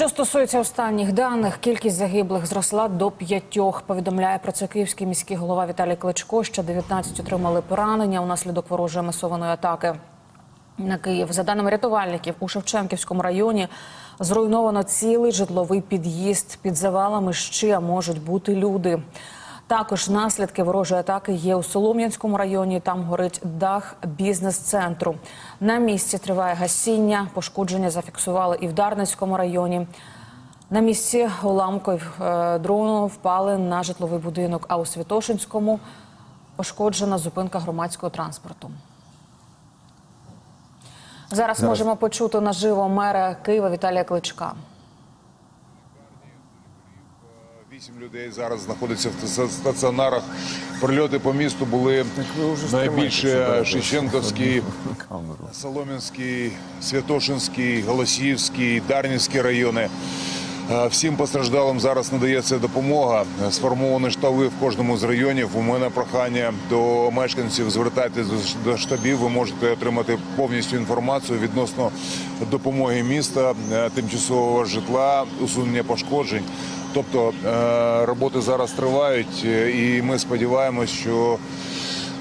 Що стосується останніх даних, кількість загиблих зросла до п'ятьох. Повідомляє про це київський міський голова Віталій Кличко. Ще 19 отримали поранення унаслідок ворожої масованої атаки на Київ. За даними рятувальників, у Шевченківському районі зруйновано цілий житловий під'їзд. Під завалами ще можуть бути люди. Також наслідки ворожої атаки є у Солом'янському районі. Там горить дах бізнес-центру. На місці триває гасіння. Пошкодження зафіксували і в Дарницькому районі. На місці уламків е, дрону впали на житловий будинок. А у Святошинському пошкоджена зупинка громадського транспорту. Зараз, можемо почути наживо мера Києва Віталія Кличка. Вісім людей зараз знаходяться в ста- стаціонарах. Прильоти по місту були найбільше Шевченківський. Солом'янський, Святошинський, Голосіївський, Дарнівський райони. Е, Всім постраждалим зараз надається допомога. Сформовані штаби в кожному з районів. У мене прохання до мешканців звертайтесь до- штабів. Ви можете отримати повністю інформацію відносно допомоги міста, е, тимчасового житла, усунення пошкоджень. Тобто е, роботи зараз тривають, і ми сподіваємось, що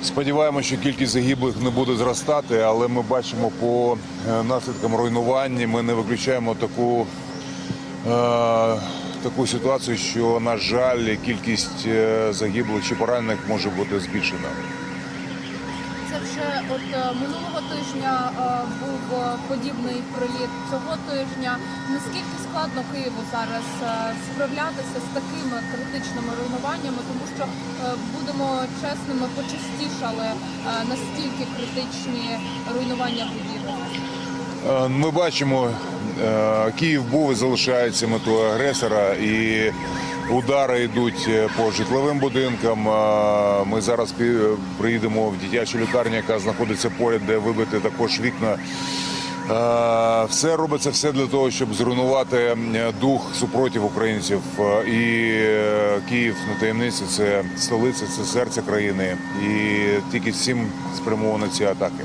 Сподіваємося, що кількість загиблих не буде зростати, але ми бачимо по наслідкам руйнувань. Ми не виключаємо таку, таку ситуацію, що, на жаль, кількість е, загиблих чи поранених може бути збільшена. Це вже от е, минулого тижня е, був е, подібний приліт цього тижня. Наскільки складно Києву зараз е, справлятися з такими критичними руйнуваннями, тому що е, будемо чесними, почастішали е, настільки критичні руйнування будівель. Е, Ми бачимо, е, Київ був і залишається метою агресора, і удари йдуть е, по житловим будинкам. Е, Ми зараз приїдемо в дитячу лікарню, яка знаходиться поряд, де вибити також вікна. Е, Все робиться все для того, щоб зруйнувати е, дух супротив українців. Е, І е, Київ на таємниці це столиця, це серце країни, і тільки з цим спрямовані ці атаки.